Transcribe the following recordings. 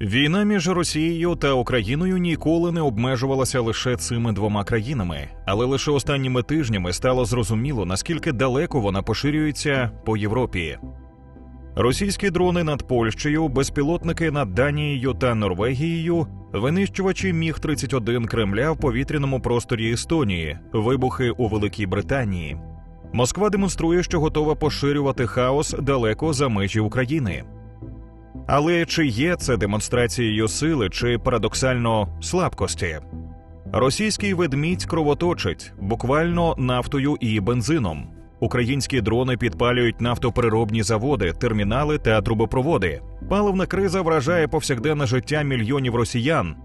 Війна між Росією та Україною ніколи не обмежувалася лише цими двома країнами, але лише останніми тижнями стало зрозуміло, наскільки далеко вона поширюється по Європі. Російські дрони над Польщею, безпілотники над Данією та Норвегією, винищувачі Міг 31 Кремля в повітряному просторі Естонії, вибухи у Великій Британії. Москва демонструє, що готова поширювати хаос далеко за межі України. Але чи є це демонстрацією сили чи парадоксально слабкості? Російський ведмідь кровоточить буквально нафтою і бензином. Українські дрони підпалюють нафтопереробні заводи, термінали та трубопроводи. Паливна криза вражає повсякденне життя мільйонів росіян.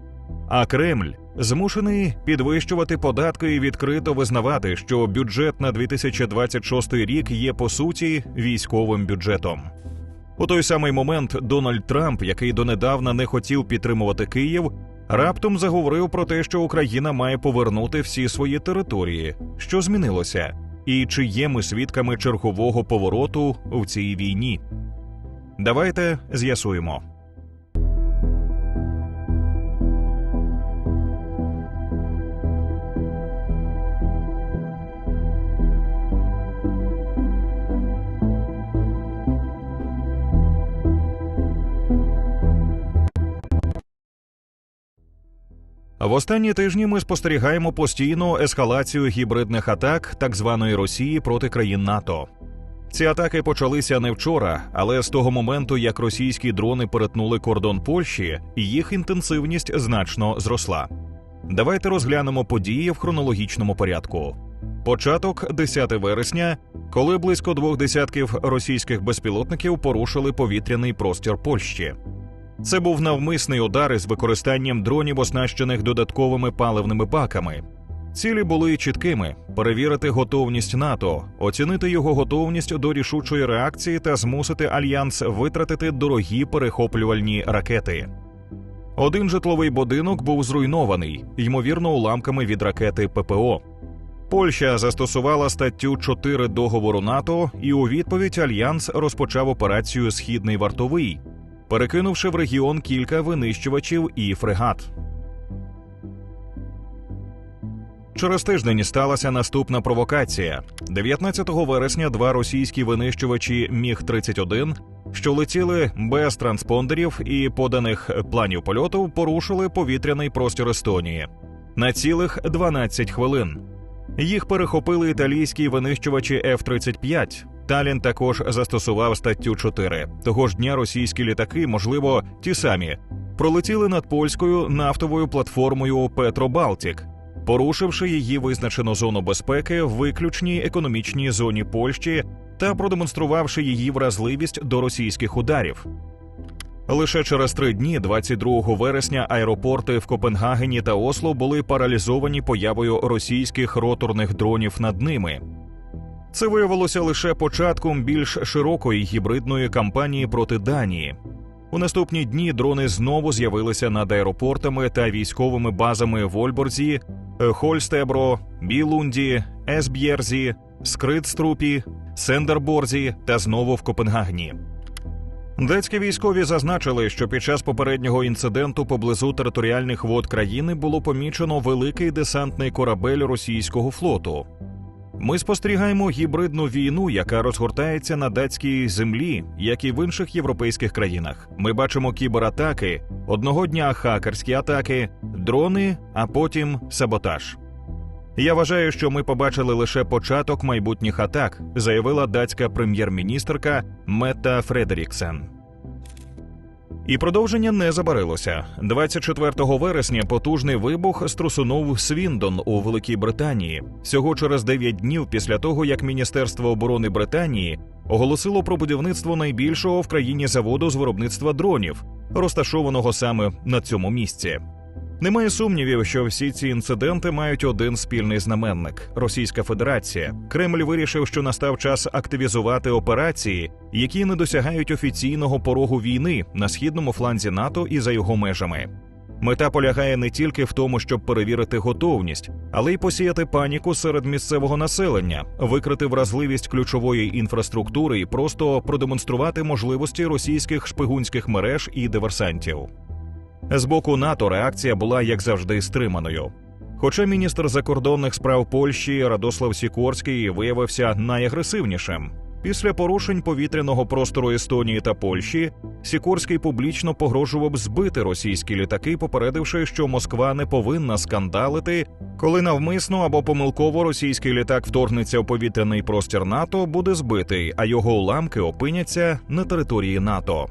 А Кремль змушений підвищувати податки і відкрито визнавати, що бюджет на 2026 рік є по суті військовим бюджетом. У той самий момент Дональд Трамп, який донедавна не хотів підтримувати Київ, раптом заговорив про те, що Україна має повернути всі свої території, що змінилося, і чи є ми свідками чергового повороту в цій війні. Давайте з'ясуємо. В останні тижні ми спостерігаємо постійну ескалацію гібридних атак так званої Росії проти країн НАТО. Ці атаки почалися не вчора, але з того моменту, як російські дрони перетнули кордон Польщі, їх інтенсивність значно зросла. Давайте розглянемо події в хронологічному порядку. Початок 10 вересня, коли близько двох десятків російських безпілотників порушили повітряний простір Польщі. Це був навмисний удар із використанням дронів, оснащених додатковими паливними баками. Цілі були чіткими: перевірити готовність НАТО, оцінити його готовність до рішучої реакції та змусити альянс витратити дорогі перехоплювальні ракети. Один житловий будинок був зруйнований, ймовірно, уламками від ракети ППО. Польща застосувала статтю 4 договору НАТО, і у відповідь альянс розпочав операцію Східний вартовий, перекинувши в регіон кілька винищувачів і фрегат. Через тиждень сталася наступна провокація. 19 вересня два російські винищувачі Міг 31 що летіли без транспондерів і поданих планів польоту, порушили повітряний простір Естонії на цілих 12 хвилин. Їх перехопили італійські винищувачі F-35. Талін також застосував статтю 4. Того ж дня російські літаки, можливо, ті самі, пролетіли над польською нафтовою платформою Петробалтік, порушивши її визначену зону безпеки в виключній економічній зоні Польщі та продемонструвавши її вразливість до російських ударів. Лише через три дні, 22 вересня, аеропорти в Копенгагені та Осло були паралізовані появою російських роторних дронів над ними. Це виявилося лише початком більш широкої гібридної кампанії проти Данії. У наступні дні дрони знову з'явилися над аеропортами та військовими базами в Ольборзі, Хольстебро, Білунді, Есб'єрзі, Скритструпі, Сендерборзі та знову в Копенгагені. Датські військові зазначили, що під час попереднього інциденту поблизу територіальних вод країни було помічено великий десантний корабель російського флоту. Ми спостерігаємо гібридну війну, яка розгортається на датській землі, як і в інших європейських країнах. Ми бачимо кібератаки, одного дня хакерські атаки, дрони, а потім саботаж. Я вважаю, що ми побачили лише початок майбутніх атак, заявила датська прем'єр-міністрка Мета Фредеріксен. І продовження не забарилося. 24 вересня потужний вибух струсунув Свіндон у Великій Британії. Всього через 9 днів після того, як Міністерство оборони Британії оголосило про будівництво найбільшого в країні заводу з виробництва дронів, розташованого саме на цьому місці. Немає сумнівів, що всі ці інциденти мають один спільний знаменник Російська Федерація. Кремль вирішив, що настав час активізувати операції, які не досягають офіційного порогу війни на східному фланзі НАТО і за його межами. Мета полягає не тільки в тому, щоб перевірити готовність, але й посіяти паніку серед місцевого населення, викрити вразливість ключової інфраструктури і просто продемонструвати можливості російських шпигунських мереж і диверсантів. З боку НАТО реакція була як завжди стриманою. Хоча міністр закордонних справ Польщі Радослав Сікорський виявився найагресивнішим. Після порушень повітряного простору Естонії та Польщі Сікорський публічно погрожував збити російські літаки, попередивши, що Москва не повинна скандалити, коли навмисно або помилково російський літак вторгнеться у повітряний простір НАТО, буде збитий, а його уламки опиняться на території НАТО.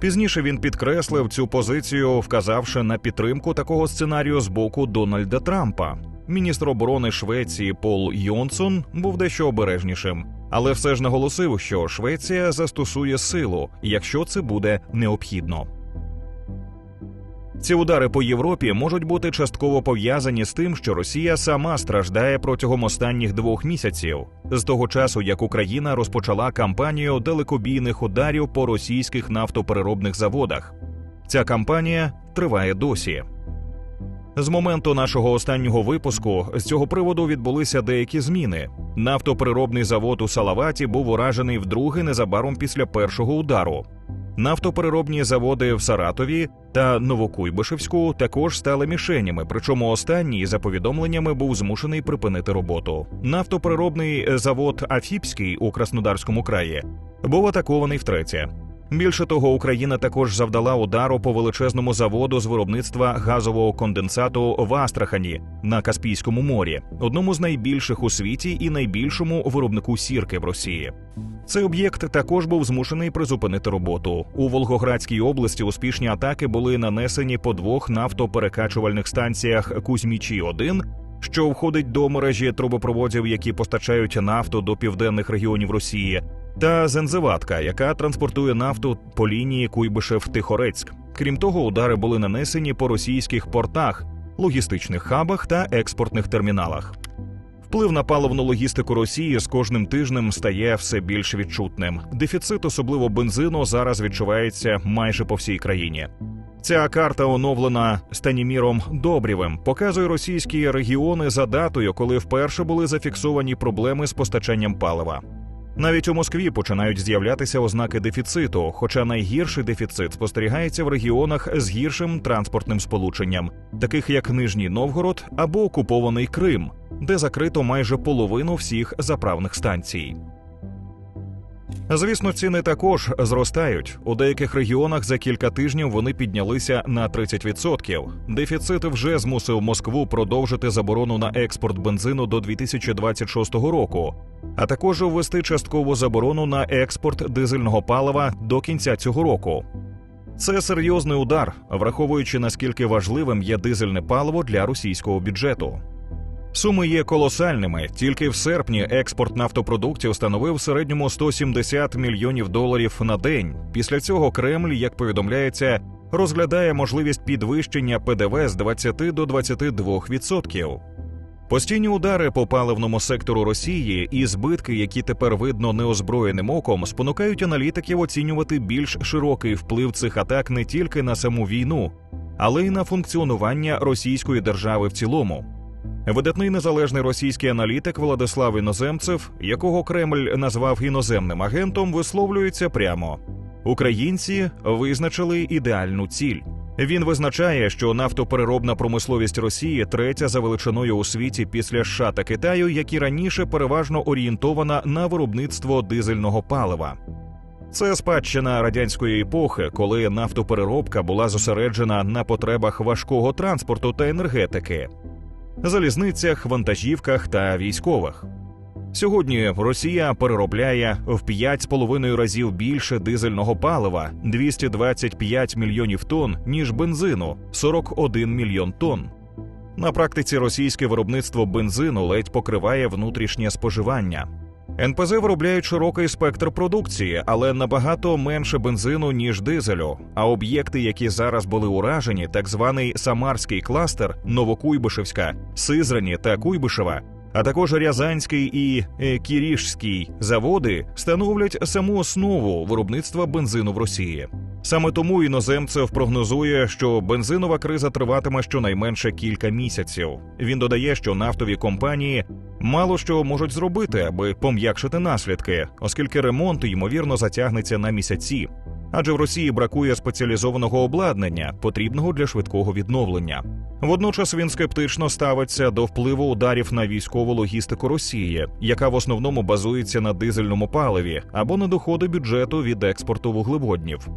Пізніше він підкреслив цю позицію, вказавши на підтримку такого сценарію з боку Дональда Трампа. Міністр оборони Швеції Пол Йонсон був дещо обережнішим, але все ж наголосив, що Швеція застосує силу, якщо це буде необхідно. Ці удари по Європі можуть бути частково пов'язані з тим, що Росія сама страждає протягом останніх двох місяців, з того часу як Україна розпочала кампанію далекобійних ударів по російських нафтопереробних заводах. Ця кампанія триває досі. З моменту нашого останнього випуску з цього приводу відбулися деякі зміни. Нафтопереробний завод у Салаваті був уражений вдруге незабаром після першого удару. Нафтопереробні заводи в Саратові та Новокуйбишевську також стали мішенями. Причому останній за повідомленнями був змушений припинити роботу. Нафтопереробний завод Афіпський у Краснодарському краї був атакований втретє. Більше того, Україна також завдала удару по величезному заводу з виробництва газового конденсату в Астрахані на Каспійському морі, одному з найбільших у світі і найбільшому виробнику сірки в Росії. Цей об'єкт також був змушений призупинити роботу. У Волгоградській області успішні атаки були нанесені по двох нафтоперекачувальних станціях Кузьмічі 1 що входить до мережі трубопроводів, які постачають нафту до південних регіонів Росії, та Зензеватка, яка транспортує нафту по лінії Куйбишев-Тихорецьк. Крім того, удари були нанесені по російських портах, логістичних хабах та експортних терміналах. Вплив на паливну логістику Росії з кожним тижнем стає все більш відчутним. Дефіцит, особливо бензину, зараз відчувається майже по всій країні. Ця карта, оновлена Станіміром Добрівим, показує російські регіони за датою, коли вперше були зафіксовані проблеми з постачанням палива. Навіть у Москві починають з'являтися ознаки дефіциту, хоча найгірший дефіцит спостерігається в регіонах з гіршим транспортним сполученням, таких як Нижній Новгород або окупований Крим, де закрито майже половину всіх заправних станцій. Звісно, ціни також зростають. У деяких регіонах за кілька тижнів вони піднялися на 30%. Дефіцит вже змусив Москву продовжити заборону на експорт бензину до 2026 року, а також ввести часткову заборону на експорт дизельного палива до кінця цього року. Це серйозний удар, враховуючи наскільки важливим є дизельне паливо для російського бюджету. Суми є колосальними. Тільки в серпні експорт нафтопродуктів становив в середньому 170 мільйонів доларів на день. Після цього Кремль, як повідомляється, розглядає можливість підвищення ПДВ з 20 до 22%. Постійні удари по паливному сектору Росії і збитки, які тепер видно неозброєним оком, спонукають аналітиків оцінювати більш широкий вплив цих атак не тільки на саму війну, але й на функціонування російської держави в цілому. Видатний незалежний російський аналітик Владислав Іноземцев, якого Кремль назвав іноземним агентом, висловлюється прямо: Українці визначили ідеальну ціль. Він визначає, що нафтопереробна промисловість Росії третя за величиною у світі після США та Китаю, які раніше переважно орієнтована на виробництво дизельного палива. Це спадщина радянської епохи, коли нафтопереробка була зосереджена на потребах важкого транспорту та енергетики залізницях, вантажівках та військових. Сьогодні Росія переробляє в 5,5 разів більше дизельного палива 225 мільйонів тонн, ніж бензину 41 мільйон тонн. На практиці російське виробництво бензину ледь покриває внутрішнє споживання. НПЗ виробляють широкий спектр продукції, але набагато менше бензину ніж дизелю. А об'єкти, які зараз були уражені, так званий Самарський кластер, Новокуйбишевська, Сизрані та Куйбишева, а також Рязанський і е, Кірішський заводи становлять саму основу виробництва бензину в Росії. Саме тому іноземцев прогнозує, що бензинова криза триватиме щонайменше кілька місяців. Він додає, що нафтові компанії мало що можуть зробити, аби пом'якшити наслідки, оскільки ремонт ймовірно затягнеться на місяці. адже в Росії бракує спеціалізованого обладнання, потрібного для швидкого відновлення. Водночас він скептично ставиться до впливу ударів на військову логістику Росії, яка в основному базується на дизельному паливі або на доходи бюджету від експорту вуглеводнів.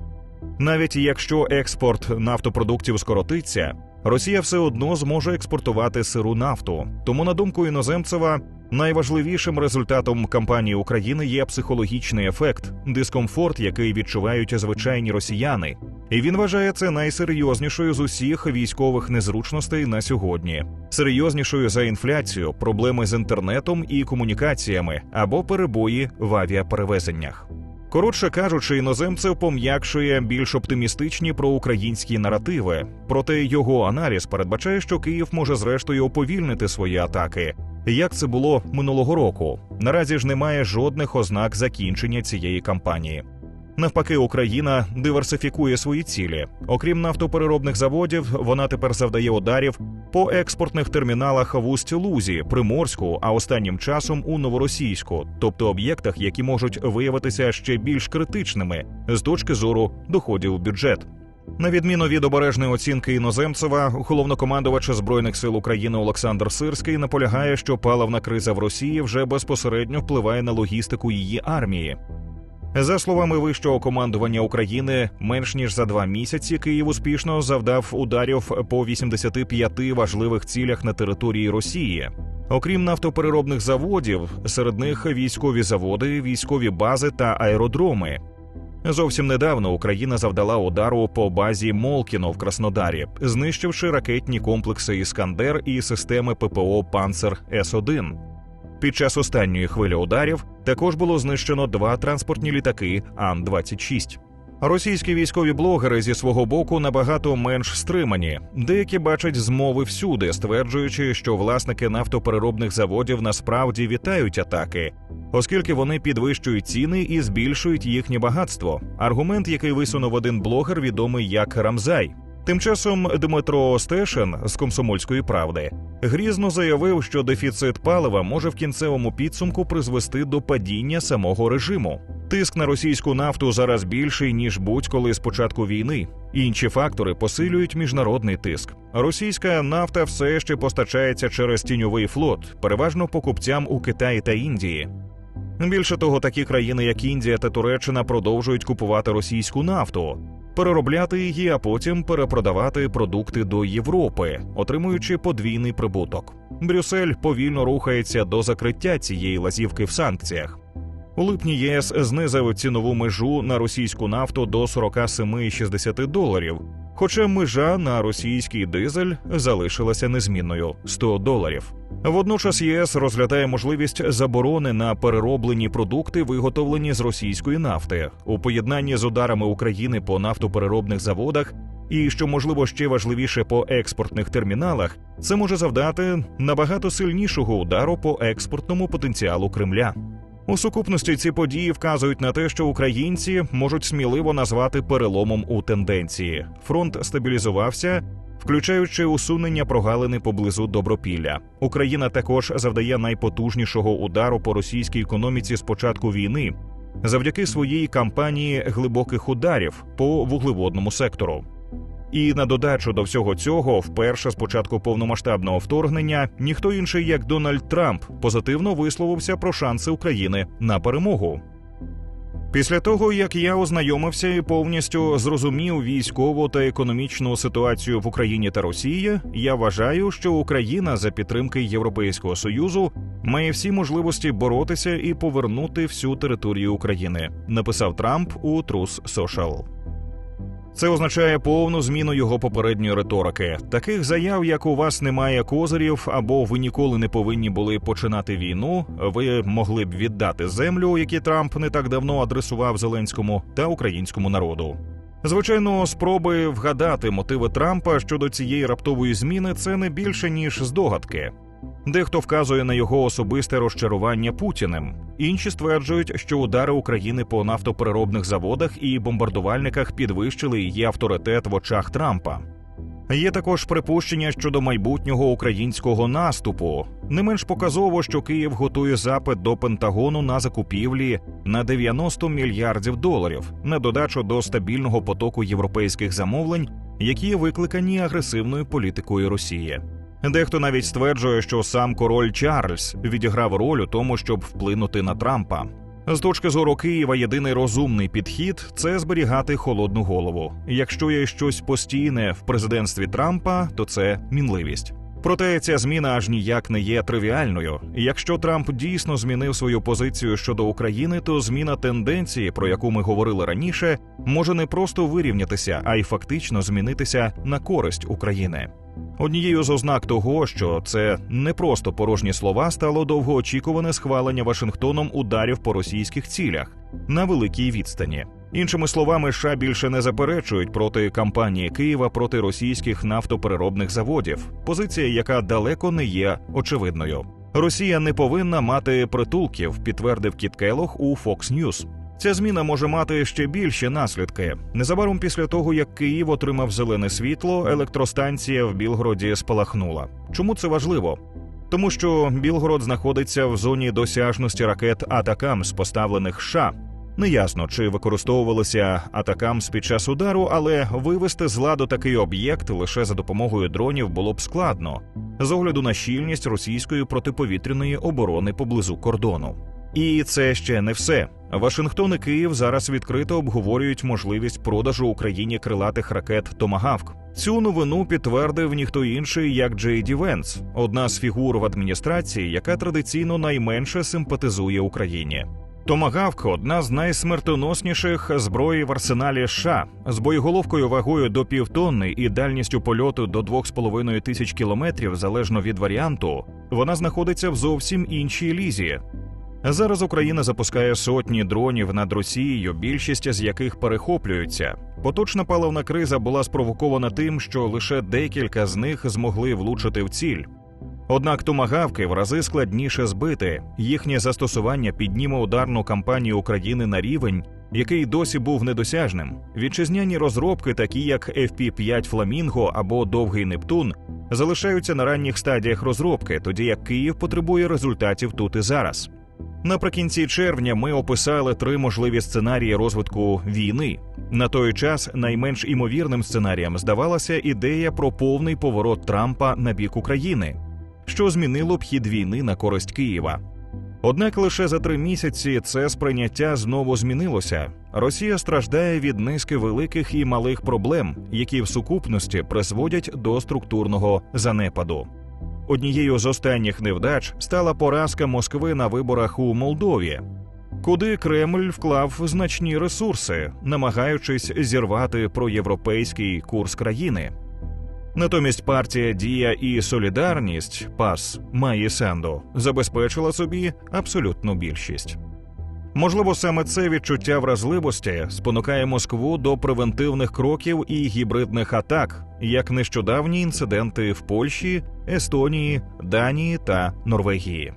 Навіть якщо експорт нафтопродуктів скоротиться, Росія все одно зможе експортувати сиру нафту. Тому, на думку іноземцева, найважливішим результатом кампанії України є психологічний ефект, дискомфорт, який відчувають звичайні росіяни. І він вважає це найсерйознішою з усіх військових незручностей на сьогодні, серйознішою за інфляцію, проблеми з інтернетом і комунікаціями або перебої в авіаперевезеннях. Коротше кажучи, іноземцев пом'якшує більш оптимістичні проукраїнські наративи. Проте його аналіз передбачає, що Київ може зрештою уповільнити свої атаки. Як це було минулого року? Наразі ж немає жодних ознак закінчення цієї кампанії. Навпаки, Україна диверсифікує свої цілі. Окрім нафтопереробних заводів, вона тепер завдає ударів по експортних терміналах в Усть-Лузі, Приморську, а останнім часом у Новоросійську, тобто об'єктах, які можуть виявитися ще більш критичними з точки зору доходів в бюджет. На відміну від обережної оцінки іноземцева, головнокомандувач збройних сил України Олександр Сирський наполягає, що паливна криза в Росії вже безпосередньо впливає на логістику її армії. За словами вищого командування України, менш ніж за два місяці Київ успішно завдав ударів по 85 важливих цілях на території Росії. Окрім нафтопереробних заводів, серед них військові заводи, військові бази та аеродроми. Зовсім недавно Україна завдала удару по базі Молкіно в Краснодарі, знищивши ракетні комплекси Іскандер і системи ППО Панцер С 1 під час останньої хвилі ударів також було знищено два транспортні літаки Ан-26. Російські військові блогери зі свого боку набагато менш стримані. Деякі бачать змови всюди, стверджуючи, що власники нафтопереробних заводів насправді вітають атаки, оскільки вони підвищують ціни і збільшують їхнє багатство. Аргумент, який висунув один блогер, відомий як Рамзай. Тим часом Дмитро Стешин з комсомольської правди грізно заявив, що дефіцит палива може в кінцевому підсумку призвести до падіння самого режиму. Тиск на російську нафту зараз більший ніж будь-коли з початку війни. Інші фактори посилюють міжнародний тиск. Російська нафта все ще постачається через тіньовий флот, переважно покупцям у Китаї та Індії. Більше того, такі країни, як Індія та Туреччина, продовжують купувати російську нафту переробляти її, а потім перепродавати продукти до Європи, отримуючи подвійний прибуток. Брюссель повільно рухається до закриття цієї лазівки в санкціях. У липні ЄС знизив цінову межу на російську нафту до 47,60 доларів. Хоча межа на російський дизель залишилася незмінною 100 доларів. Водночас ЄС розглядає можливість заборони на перероблені продукти, виготовлені з російської нафти, у поєднанні з ударами України по нафтопереробних заводах, і що можливо ще важливіше по експортних терміналах, це може завдати набагато сильнішого удару по експортному потенціалу Кремля. У сукупності ці події вказують на те, що українці можуть сміливо назвати переломом у тенденції. Фронт стабілізувався, включаючи усунення прогалини поблизу Добропілля. Україна також завдає найпотужнішого удару по російській економіці з початку війни завдяки своїй кампанії глибоких ударів по вуглеводному сектору. І на додачу до всього цього, вперше з початку повномасштабного вторгнення, ніхто інший як Дональд Трамп позитивно висловився про шанси України на перемогу. Після того, як я ознайомився і повністю зрозумів військову та економічну ситуацію в Україні та Росії, я вважаю, що Україна за підтримки Європейського союзу має всі можливості боротися і повернути всю територію України. Написав Трамп у Трус Social. Це означає повну зміну його попередньої риторики. Таких заяв, як у вас немає козирів, або ви ніколи не повинні були починати війну. Ви могли б віддати землю, які Трамп не так давно адресував Зеленському та українському народу. Звичайно, спроби вгадати мотиви Трампа щодо цієї раптової зміни це не більше ніж здогадки. Дехто вказує на його особисте розчарування Путіним. Інші стверджують, що удари України по нафтопереробних заводах і бомбардувальниках підвищили її авторитет в очах Трампа. Є також припущення щодо майбутнього українського наступу. Не менш показово, що Київ готує запит до Пентагону на закупівлі на 90 мільярдів доларів на додачу до стабільного потоку європейських замовлень, які викликані агресивною політикою Росії. Дехто навіть стверджує, що сам король Чарльз відіграв роль у тому, щоб вплинути на Трампа. З точки зору Києва, єдиний розумний підхід це зберігати холодну голову. Якщо є щось постійне в президентстві Трампа, то це мінливість. Проте ця зміна аж ніяк не є тривіальною. Якщо Трамп дійсно змінив свою позицію щодо України, то зміна тенденції, про яку ми говорили раніше, може не просто вирівнятися, а й фактично змінитися на користь України. Однією з ознак того, що це не просто порожні слова, стало довгоочікуване схвалення Вашингтоном ударів по російських цілях на великій відстані. Іншими словами, США більше не заперечують проти кампанії Києва проти російських нафтопереробних заводів, позиція, яка далеко не є очевидною. Росія не повинна мати притулків, підтвердив Кіт Келох у Fox News. Ця зміна може мати ще більші наслідки. Незабаром після того, як Київ отримав зелене світло, електростанція в Білгороді спалахнула. Чому це важливо? Тому що Білгород знаходиться в зоні досяжності ракет Атакамс, поставлених США. Неясно, чи використовувалися Атакамс під час удару, але вивести з ладу такий об'єкт лише за допомогою дронів було б складно з огляду на щільність російської протиповітряної оборони поблизу кордону. І це ще не все. Вашингтон і Київ зараз відкрито обговорюють можливість продажу Україні крилатих ракет Томагавк. Цю новину підтвердив ніхто інший, як Джей Ді Венс, одна з фігур в адміністрації, яка традиційно найменше симпатизує Україні. Томагавк одна з найсмертоносніших зброї в арсеналі США з боєголовкою вагою до півтонни і дальністю польоту до 2,5 тисяч кілометрів залежно від варіанту. Вона знаходиться в зовсім іншій лізі. Зараз Україна запускає сотні дронів над Росією, більшість з яких перехоплюються. Поточна паливна криза була спровокована тим, що лише декілька з них змогли влучити в ціль. Однак томагавки в рази складніше збити. Їхнє застосування підніме ударну кампанію України на рівень, який досі був недосяжним. Вітчизняні розробки, такі як FP-5 Фламінго або Довгий Нептун, залишаються на ранніх стадіях розробки, тоді як Київ потребує результатів тут і зараз. Наприкінці червня ми описали три можливі сценарії розвитку війни. На той час найменш імовірним сценарієм здавалася ідея про повний поворот Трампа на бік України, що змінило б хід війни на користь Києва. Однак лише за три місяці це сприйняття знову змінилося. Росія страждає від низки великих і малих проблем, які в сукупності призводять до структурного занепаду. Однією з останніх невдач стала поразка Москви на виборах у Молдові, куди Кремль вклав значні ресурси, намагаючись зірвати проєвропейський курс країни. Натомість партія Дія і Солідарність ПАС Маї Санду забезпечила собі абсолютну більшість. Можливо, саме це відчуття вразливості спонукає Москву до превентивних кроків і гібридних атак, як нещодавні інциденти в Польщі, Естонії, Данії та Норвегії.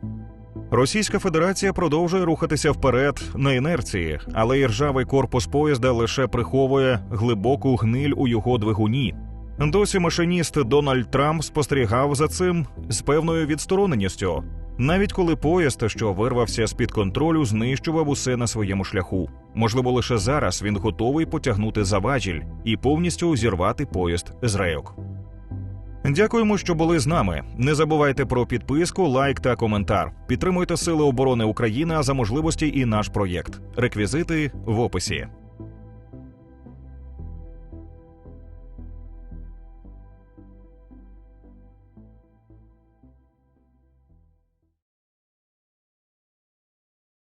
Російська Федерація продовжує рухатися вперед на інерції, але іржавий корпус поїзда лише приховує глибоку гниль у його двигуні. Досі машиніст Дональд Трамп спостерігав за цим з певною відстороненістю, навіть коли поїзд, що вирвався з під контролю, знищував усе на своєму шляху. Можливо, лише зараз він готовий потягнути за важіль і повністю зірвати поїзд з рейок. Дякуємо, що були з нами. Не забувайте про підписку, лайк та коментар. Підтримуйте Сили оборони України за можливості і наш проєкт. Реквізити в описі.